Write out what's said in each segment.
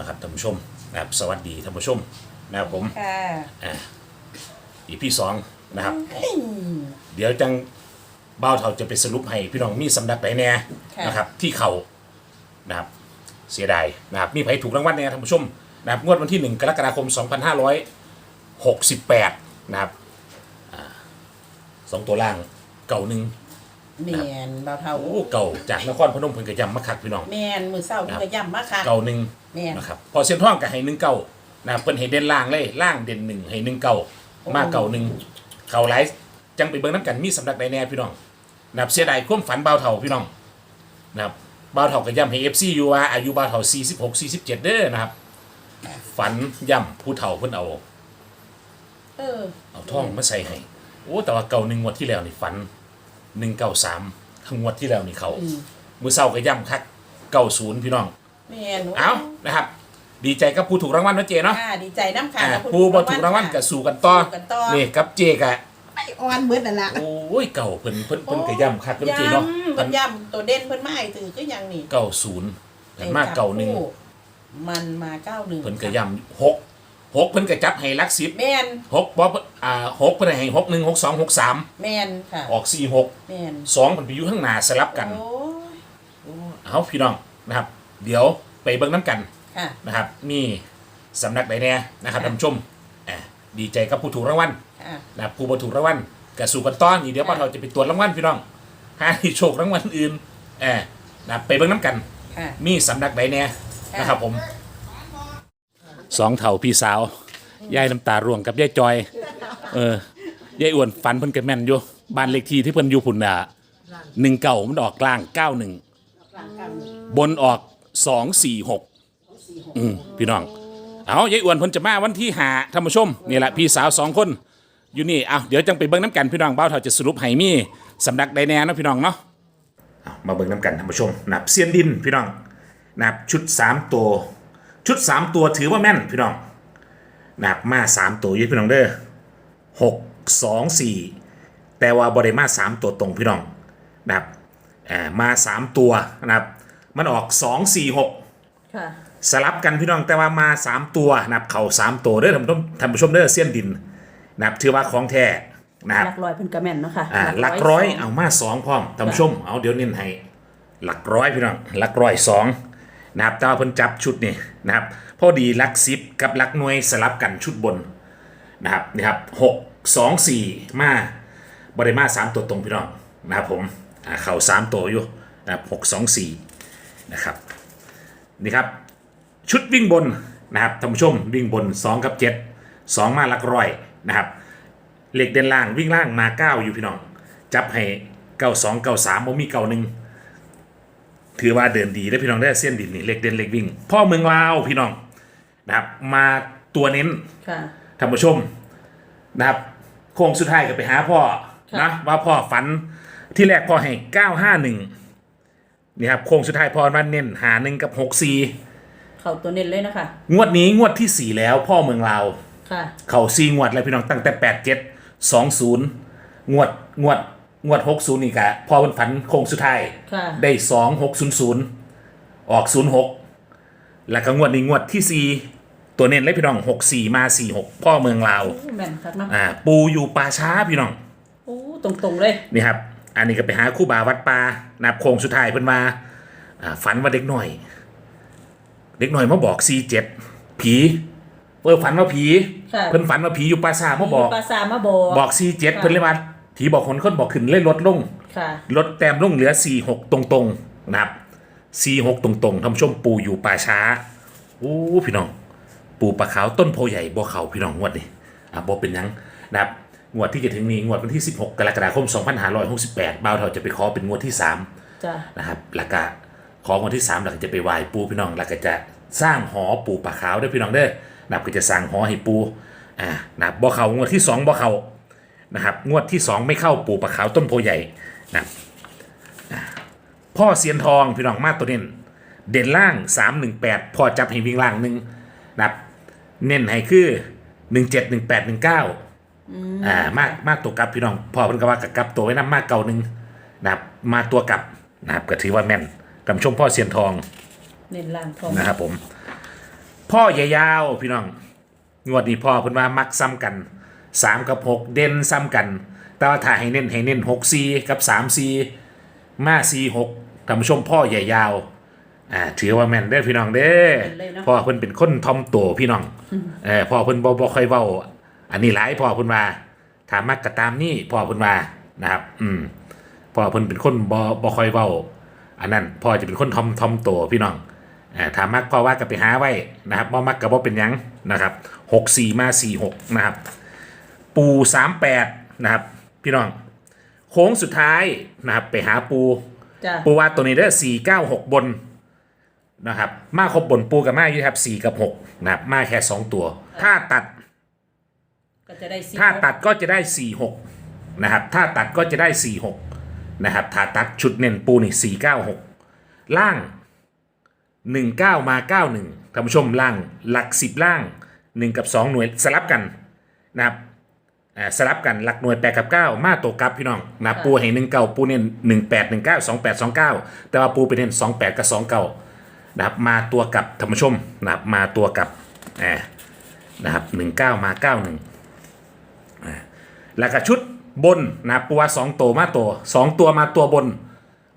นะครับท่านผู้ชมนะครับสวัสดีท่านผู้ชมนะครับผมค่ะอ่าอีพี่สองนะครับ เดี๋ยวจังเบ้าเท่าจะไปสรุปให้พี่น้องมีสำนักไหนแน่ค่ะนะครับ ที่เขานะครับเสียดายนะครับมีไผถูกรางวัลเนี่ยท่านผู้ชมนะครับงวดวันที่ 1 กรกฎาคม 2568 นะครับอ่าสองตัวล่างเก่าหนึ่ง แมนเบาเท่าโอ้เก่าจากนครพนมเพิ่นกระยำมาคักพี่น้อง แมนมือเศร้านี่ก็ย่ำมาค่ะ เก่าหนึ่งแม่น นะครับพอเส้นท่องกับให้หนึ่งเก่านะครับเพิ่นให้เด่นล่างเลยล่างเด่นหนึ่งให้หนึ่งเก่ามาเก่าหนึ่งเข่าไหลายจังไปเบิ่งน้ำกันมีสำนักใดแน่พี่น้องนะครับเสียดายความฝันเบาเท่าพี่น้องนะครับเบาเท่ากับย่ำให้เอฟซีอยู่ว่าอายุเบาเท่าสี่สิบหกสี่สิบเจ็ดเด้อนะครับฝันย่ำผู้เฒ่าเพิ่นเอา เออเอาท่องมาใส่ให้ โอ้ แต่ว่าเก่าหนึ่งงวดที่แล้วนี่ฝัน หนึ่งเก่าสามทั้งงวดที่แล้วนี่เขาอืมมือเศร้าก็ย่ำคักเก่าศูนย์พี่น้อง แมนเอานะครับ ดีใจกับผู้ถูกรางวัลนะเจเนาะค่ะดีใจน้ำค่ะอ่าแล้วคุณผู้บ่ถูกรางวัลก็สู้กันต่อสู้กันต่อนี่กับเจกะไอออนเบิดนั่นละโอ้ยเก่าเพิ่นเพิ่นเพิ่นก็ย่ำคักกับเจเนาะย่ำเพิ่นย่ำตัวเด่นเพิ่นมาให้ถือก็ยังนี่เก่าศูนย์แต่มากเก่าหนึ่งจับคู่มันมาเก้าหนึ่งเพิ่นก็ย่ำหก หกเพิ่นก็จับให้หลักสิบแมนหกบ่อ่าหกเพิ่นให้หกหนึ่งหกสองหกสามแมนค่ะออกสี่หกแมนสองเพิ่นไปอยู่ข้างหน้าสลับกันโอ้ยเอาพี่น้องนะครับ เดี๋ยวไปเบิ่งน้ำกันค่ะนะครับ มีสำนักใดแน่นะครับค่ะท่านผู้ชมอ่าดีใจกับผู้ถูกรางวัลค่ะนะครับผู้บ่ถูกรางวัลกระสู่กันต้อนนี่เดี๋ยวป้าเราจะไปตรวจรางวัลพี่น้องหาที่โชครางวัลอื่นแอบนะครับไปเบิ่งน้ำกันค่ะมีสำนักใดแน่ค่ะนะครับผม สองเถ่าพี่สาวยายน้ำตาร่วงกับยายจอย เออยายอ้วนฝันเพิ่นก็แม่นอยู่บ้านเลขที่ที่เพิ่นอยู่พุ่นน่ะหนึ่งเก่ามันออกกลางเก้าหนึ่งบนออกสองสี่หกอืมพี่น้อง เอายายอ้วนเพิ่นจะมาวันที่หาท่านผู้ชมนี่แหละพี่สาวสองคนอยู่นี่เอาเดี๋ยวจังไปเบิ่งน้ำกันพี่น้องเบ้าเท่าจะสรุปให้มีสำนักใดแน่นะพี่น้องเนาะมาเบิ่งน้ำกันท่านผู้ชมนับเซียนดินพี่น้องนับชุดสามตัว ชุดสามตัวถือว่าแม่นพี่น้องนับมาสามตัวอยี่พี่น้องเด้อหกสองสี่แต่ว่าบริมาสามตัวตรงพี่น้องนับอ่ามาสามตัวนะครับ มันออกสองสี่หกค่ะสลับกันพี่น้องแต่ว่ามา3ตัวนะครับเข่า3ตัวเด้อท่านผู้ชมท่านผู้ชมเด้อเสี้ยนดินนะครับถือว่าของแท้นะครับหลักร้อยเพิ่นกระแม่นเนาะค่ะอ่าหลักร้อยเอามาสองพร้อมท่านผู้ชมเอาเดี๋ยวเน้นให้หลักร้อยพี่น้องหลักร้อยสอง นะครับแต่ว่าเพิ่นจับชุดนี่นะครับพอดีลักสิบกับลักหน่วยสลับกันชุดบนนะครับนี่ครับหกสองสี่มาบริมาสามตัวตรงพี่น้องนะครับผมเข่าสามตัวอยู่นะครับหกสองสี่นะครับนี่ครับชุดวิ่งบนนะครับท่านผู้ชมวิ่งบน 2 กับ 7 2 มาลักร้อยนะครับเหล็กเด่นล่างวิ่งล่างมา 9 อยู่พี่น้อง จับให้ 92 93บ่มีเก่าหนึ่ง ถือว่าเดินดีได้อพี่น้องได้อเส้นดินนี่เหล็กเด่นเหล็กวิ่ง พ่อเมืองลาวพี่น้องนะครับ มาตัวเน้นค่ะ ท่านผู้ชมนะครับ โค้งสุดท้ายก็ไปหาพ่อค่ะนะ ว่าพ่อฝันที่แรกพ่อให้951นี่ครับโค้งสุดท้ายพ่อมาเน้นหาหนึ่งกับ64เขาตัวเน้นเลยนะคะงวดนี้งวดที่สี่แล้วพ่อเมืองลาวค่ะ เขาซีงวดแล้วพี่น้องตั้งแต่แปดเจ็ดสองศูนย์งวดงวด งวดหกศูนย์นี่กะพอมันฝันโค้งสุดท้าย ค่ะ ได้สองหกศูนย์ศูนย์ออกศูนย์หกแล้วก็งวดนี้งวดที่สี่ตัวเน้นเลยพี่น้องหกสี่มาสี่หกพ่อเมืองลาวโอ้แม่นครับเนาะอ่าปูอยู่ป่าช้าพี่น้อง โอ้ตรงๆเลย นี่ครับ อันนี้ก็ไปหาคู่บาวัดป่านับโค้งสุดท้ายเพิ่นมาอ่าฝันว่าเด็กหน่อย เด็กหน่อยมาบอกซีเจ็ดผีเออฝันว่าผี ค่ะ เพิ่นฝันว่าผีอยู่ป่าช้ามาบอก ปลาซามาบอกบอกซีเจ็ดค่ะเพิ่นเลยว่า ผีบอกคนคนบอกขึ้นเลยลดลง ค่ะ ลดแต้มลงเหลือสี่หกตรงๆนะครับสี่หกตรงๆท่านผู้ชมปูอยู่ป่าช้าโอ้พี่น้อง ปูปลาขาวต้นโพใหญ่บ่เขาพี่น้องงวดนี้อะบ่เป็นหยังนะครับงวดที่จะถึงนี้งวดวันที่ 16 กรกฎาคม 2568บ่าวเฒ่าจะไปขอเป็นงวดที่3จ้ะนะครับแล้วก็ของวันที่3เราก็จะไปไหว้ปูพี่น้องแล้วก็จะสร้างหอปูปลาขาวด้วยพี่น้องเด้อนะครับก็จะสร้างหอให้ปูอ่านะครับบ่เขางวดที่ 2บ่เขา นะครับงวดที่ 2 ไม่เข้าปูปลาขาวต้นโพใหญ่นะครับอ่าพ่อเสียนทองพี่น้องมาตัวเน้นเด่นล่าง 318พ่อจับให้วิ่งล่างหนึ่งนะครับเน้นให้คือ 171819อ่ามากมากตัวกลับพี่น้องพ่อเพิ่นก็ว่ากับกลับตัวไว้นำมากเก่าหนึ่งนะครับมาตัวกลับนะครับก็ถือว่าแม่นกำชมพ่อเสียนทองเน้นล่างทองนะครับผม พ่อใหญ่ยาวพี่น้องงวดนี้พ่อเพิ่นว่ามักซ้ำกัน สามกับหกเด่นซ้ำกัน แต่ว่าถ้าให้เน้นให้เน้นหกซีกับสามซีมาซีหกท่านผู้ชมพ่อใหญ่ยาวอ่าถือว่าแม่นเด้อพี่น้องเด้อแม่นเลยเนาะพ่อเพิ่นเป็นคนทอมตัวพี่น้องเออพ่อเพิ่นบ่บ่ค่อยเว้า อันนี้หลายพ่อเพิ่นว่าถามมักก็ตามนี่พ่อเพิ่นว่านะครับ อืมพ่อเพิ่นเป็นคนบ่บ่ค่อยเว้า อันนั้นพ่อจะเป็นคนทอมทอมตัวพี่น้องอ่าถามมักพ่อว่าก็ไปหาไว้นะครับบ่มักก็บ่เป็นหยังนะครับ64มา46นะครับ ปู38นะครับ พี่น้อง โค้งสุดท้ายนะครับ ไปหาปู จ้ะปูว่าตัวนี้ได้สี่เก้าหกบนนะครับ มาครบบนปูกับมาอยู่ครับสี่กับหกนะครับมาแค่สองตัว ถ้าตัด ก็จะได้สี่ถ้าตัดก็จะได้สี่หกนะครับ ถ้าตัดก็จะได้สี่หกนะครับ ถ้าตัดชุดเน้นปูนี่สี่เก้าหกล่างหนึ่งเก้ามาเก้าหนึ่งท่านผู้ชมล่างหลักสิบล่างหนึ่งกับสองหน่วยสลับกันนะครับ อ่าสลับกันหลักหน่วยแปดกับเก้ามาตัวกลับพี่น้องนะปูให้หนึ่งเก้าปูเน้นหนึ่งแปดหนึ่งเก้าสองแปดสองเก้าแต่ว่าปูไปเน้นสองแปดกับสองเก้านะครับมาตัวกับท่านผู้ชมนะครับมาตัวกับอ่านะครับหนึ่งเก้ามาเก้าหนึ่งแล้วก็ชุดบนนะปูว่าสองตัวมาตัวสองตัวมาตัวบน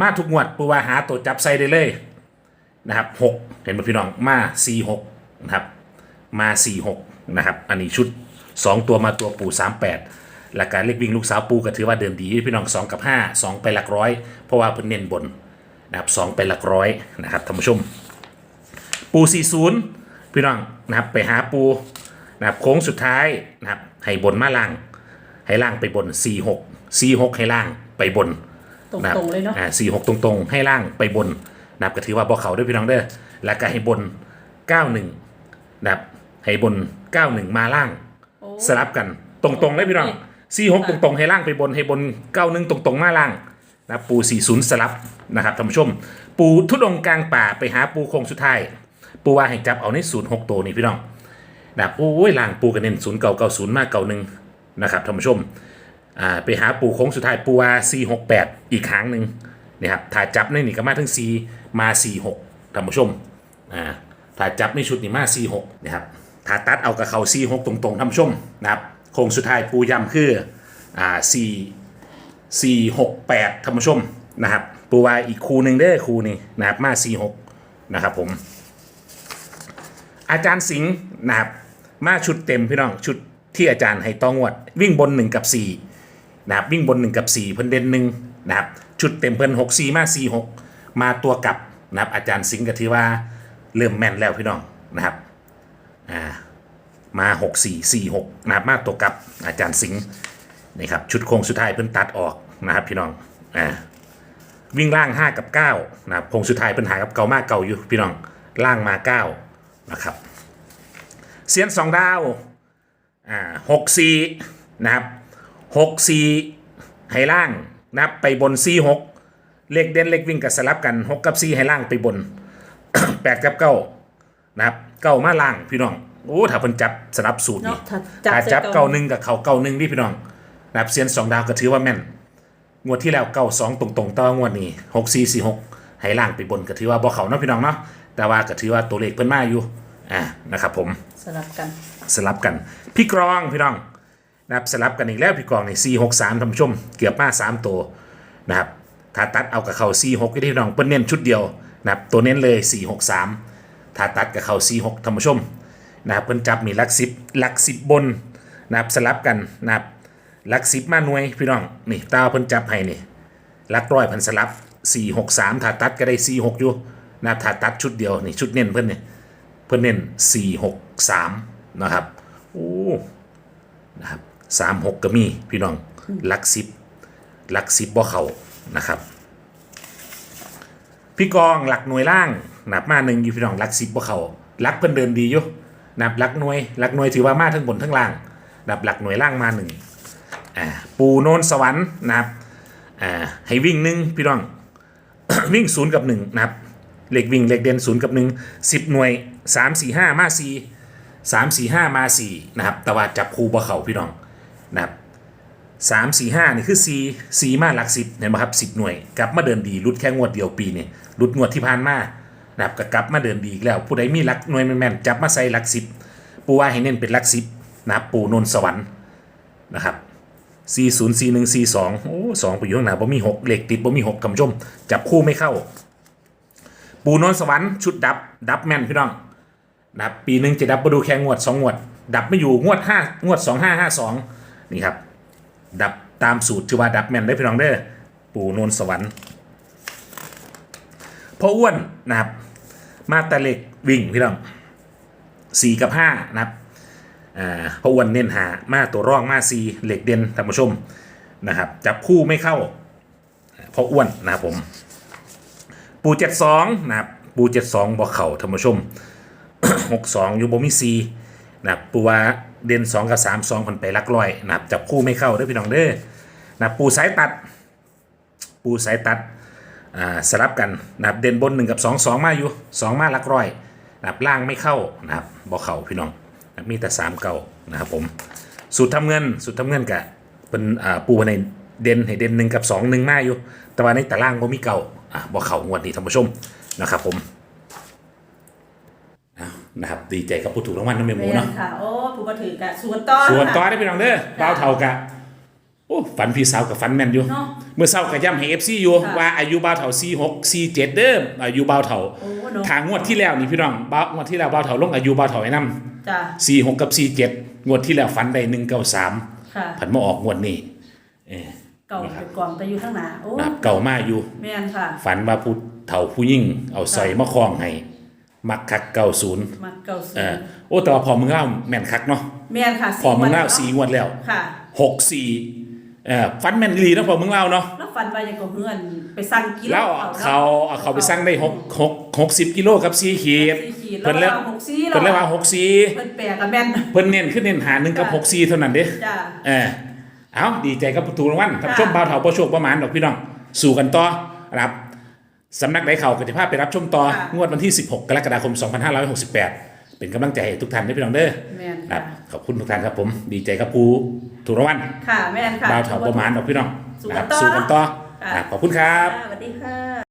มาทุกงวดปูว่าหาตัวจับใส่ได้เลยนะครับหกเห็นไหมพี่น้องมาสี่หกนะครับมาสี่หกนะครับอันนี้ชุด สองตัวมาตัวปูสามแปดแล้วการเล็กวิ่งลูกสาวปูก็ถือว่าเดินดีพี่น้องสองกับห้าสองไปหลักร้อย เพราะว่าเพิ่นเน้นบนนะครับสองไปหลักร้อยนะครับท่านผู้ชม ปูสี่ศูนย์พี่น้องนะครับไปหาปูนะครับโค้งสุดท้ายนะครับให้บนมาล่าง ให้ล่างไปบน46 46ให้ล่างไปบนตรงนะครับตรงๆเลยเนาะอ่า46ตรงๆ ให้ล่างไปบนนะครับก็ถือว่าบ่เขาด้วยพี่น้องเด้อแล้วก็ให้บน91นะครับให้บน91มาล่างโอ้ สลับกันตรงๆเลยพี่น้อง46ตรงๆให้ล่างไปบนให้บน91ตรงๆมาล่างนะครับปู40สลับนะครับท่านผู้ชม ปูทุดงค์กลางป่าไปหาปูโคงสุดท้าย ปูว่าให้จับเอาในศูนย์หกตัวนี่พี่น้องนะครับโอ้ยล่างปูกันเน้นศูนย์เก่าเก่าศูนย์มากเก่าหนึ่งนะครับท่านผู้ชมอ่าไปหาปูโค้งสุดท้ายปูว่าสี่หกแปดอีกครั้งหนึ่งนะครับถ้าจับในนี่ก็มาทั้งสี่มาสี่หกท่านผู้ชมอ่าถ้าจับในชุดนี่มาสี่หกนะครับ ถ้าตัดเอากับเขาสี่หกตรงๆท่านผู้ชมนะครับโค้งสุดท้ายปูย้ำคืออ่าสี่สี่หกแปดท่านผู้ชมนะครับปูว่าอีกคูหนึ่งเด้คูนี่นะครับมาสี่หกนะครับผม อาจารย์สิงห์นะครับมาชุดเต็มพี่น้องชุดที่อาจารย์ให้ต้องวด วิ่งบน1กับ4นะครับวิ่งบน1กับ4เพิ่นเด่นหนึ่งนะครับชุดเต็มเพิ่น6 4มา4 6มาตัวกลับนะครับอาจารย์สิงห์ก็ถือว่าเริ่มแม่นแล้วพี่น้องนะครับ อ่ามา6 4 4 6นะครับมาตัวกับอาจารย์สิงห์นี่ครับชุดโค้งสุดท้ายเพิ่นตัดออกนะครับพี่น้องอ่าวิ่งล่าง 5 กับ9นะครับโค้งสุดท้ายเพิ่นหากับเก่ามากเก่าอยู่พี่น้องล่างมา9นะครับเสียนสองดาวอ่าหกสี่นะครับหกสี่ให้ล่างนะครับไปบนสี่หกเลขเด่นเลขวิ่งกับสลับกันหกกับสี่ให้ล่างไปบนแปดกับเก้านะครับ เก้ามาล่างพี่น้องโอ้ถ้าเพิ่นจับสลับสูตรเนาะนี่ถ้าจับถ้าใส่จับเก้าหนึ่งกับเขาเก้าหนึ่งนี่พี่น้องนะครับเสียนสองดาวก็ถือว่าแม่น งวดที่แล้วเก้าสองตรงๆต่องวดนี้หกสี่สี่หกให้ล่างไปบนก็ถือว่าบ่เขาเนาะพี่น้องเนาะแต่ว่าก็ถือว่าตัวเลขเพิ่นมาอยู่อ่านะครับผมสลับกันสลับกัน พี่กรองพี่น้องนะครับสลับกันอีกแล้วพี่กรองใน4 6 3ท่านผู้ชม เกือบมา3ตัวนะครับถ้าตัดเอากับเขา4 6ก็ได้พี่น้องเปิ้นเน้นชุดเดียวนะครับตัวเน้นเลย4 6 3 ถ้าตัดกับเขา4 6ท่านผู้ชมนะครับเพิ่นจับมีลักสิบลักสิบบนนะครับสลับกันนะครับลักสิบมาหน่วยพี่น้องนี่ตาเพิ่นจับให้นี่ลักร้อยเพิ่นสลับ4 6 3ถ้าตัดก็ได้4 6อยู่นะครับถ้าตัดชุดเดียวนี่ชุดเน้นเพิ่นนี่เพื่นเน้นสี่หกสามนะครับโอ้นะครับสามหกก็มีพี่น้องลักสิบลักสิบบ่เขานะครับ พี่กองหลักหน่วยล่าง นับมาหนึ่งอยู่พี่น้องลักสิบบ่เขาลักเพิ่นเดินดีอยู่นับลักหน่วยลักหน่วยถือว่ามาทั้งบนทั้งล่างนับหลักหน่วยล่างมาหนึ่งอ่าปูโนนสวรรค์นะครับอ่าให้วิ่งหนึ่งพี่น้องวิ่งศูนย์กับหนึ่งนะครับเหลขวิ่งเหลขเด่นศูนย์กับหนึ่งสิบหน่วยสามสี่ห้ามาสี่สามสี่ห้ามาสี่นะครับแต่ว่าจับคูบ่เขาพี่น้องนะครับสามสี่ห้านี่คือสี่สี่มาหลักสิบเห็นไหมครับสิบหน่วยกลับมาเดินดีรุดแค่งวดเดียวปีนี่รุดงวดที่ผ่านมา นะครับก็กลับมาเดินดีอีกแล้ว ผู้ใดมีลักหน่วยแม่นๆจับมาใส่ลักสิบปูว่าให้เน้นเป็นลักสิบนะครับปูนนท์สวรรค์นะครับ40 41 42โอ้สองไปอยู่ข้างหน้าบ่มี6เหลขติดบ่มี6คำชม จับคู่ไม่เข้า ปูนนท์สวรรค์ชุดดับ ดับแม่นพี่น้องนะครับปีหนึ่งจะดับมาดูแค่งวด 2 งวด ดับไม่อยู่งวด 5 งวด 2552 นี่ครับ ดับตามสูตรที่ว่าดับแม่นได้พี่น้องเด้อปูนนท์สวรรค์พ่ออ้วนนะครับ มาต่เหล็กวิ่งพี่น้องสี่กับห้านะครับอ่าเพราะอ้วนเน้นหามาตัวร่องมาซีเหล็กเด่นท่านผู้ชมนะครับจับคู่ไม่เข้าเพราะอ้วนนะครับผม ปูเจ็ดสองนะครับปูเจ็ดสองบอกเข่าท่านผู้ชมหกสองอยู่บมีซีนะครับปูว่าเด่นสองกับสามสองคนไปลักร้อยนะครับจับคู่ไม่เข้าเด้อพี่น้องเด้อนะปูสายตัด ปูสายตัด อ่าสลับกันนะครับเด่นบนหนึ่งกับสองสองมาอยู่สองมาลักร้อยนะครับล่างไม่เข้านะครับบอกเข่าพี่น้องมีแต่สามเก่านะครับผมสูตรทำเงินสูตรทำเงินกะเป็นอ่าปูในเด่นให้เด่นหนึ่งกับสองหนึ่งมาอยู่ แต่ว่าในตารางบ่มีเก่าอะบ่เข่างวดนี้ท่านผู้ชมนะครับผมอ้าวนะครับดีใจกับผู้ถูกรางวัลน้ำเมหมูแม่เนาะนค่ะ โอ้ผู้มาถือกะส่วนต่อส่วนต่อค่ะได้พี่น้องเด้อบ่าวเท่ากะ โอ้ฝันพี่สาวกับฝันแม่นอยู่ เนาะ เมื่อเศร้ากับย่ำให้เอฟซีอยู่ ค่ะ ว่าอายุบ่าวเท่า4 6 4 7เด้ออายุบ่าวเท่าโอ้เนาะทางงวดที่แล้วนี่พี่น้องบ่าวงวดที่แล้วบ่าวเท่าลงอายุบ่าวเท่าไอ้นำจ้ะสี่หกกับสี่เจ็ดงวดที่แล้วฝันได้หนึ่งเก้าสามค่ะผันมาออกงวดนี้เออ เก่าเป็นกองแต่อยู่ข้างหน้าโอ้นะครับเก่ามาอยู่ แม่นค่ะ ฝันว่าผู้เฒ่าผู้ยิ่ง เอาใส่มาคล้องให้มักคักเก้าศูนย์มาเก่าสูเออโอ้แต่ว่าพอมึงเล่าแม่นคักเนาะแม่นค่ะพอมึงเล่าวันสี่งวดแล้วค่ะหกสี่ เออฟันแม่นอีหลีเนาะพอมึงเล่าเนาะแล้วฟันไปยังก็เฮือนไปสั่งกิโลแล้วนะเขาเอาเขาไปสั่งได้หกหกหกสิบกิโลกับสี่ขีด สี่ขีดเพิ่นแล้แล้ววหกสี่เพิ่นเลยว่าหกสี่เพิ่นแปลกับแม่นเพิ่นเน้นขึ้นเน้นหาหนึ่งกับหกสี่เท่านั้นเด้ จ้ะเออเอาดีใจกับผู้ถูกรางวัลท่านผู้ชมค่ะ บ่าวเถาบ่โชคประมาณดอกพี่น้อง สู่กันต่อนะครับสำนักไหนเขากติภาพไปรับชมต่อค่ะงวดวันที่ 16 กรกฎาคม 2568 เป็นกำลังใจให้ทุกท่านด้วยพี่น้องเด้อ แม่นครัค่ะบขอบคุณทุกท่านครับผม ดีใจกับผู้ถูกรางวัลค่ะแม่นค่ะบ่าวเถาประมาณดอกพี่น้องสู่นะกัคนรับต่อสู่กันต่อค่ะครับขอบคุณครับ สวัสดีค่ะ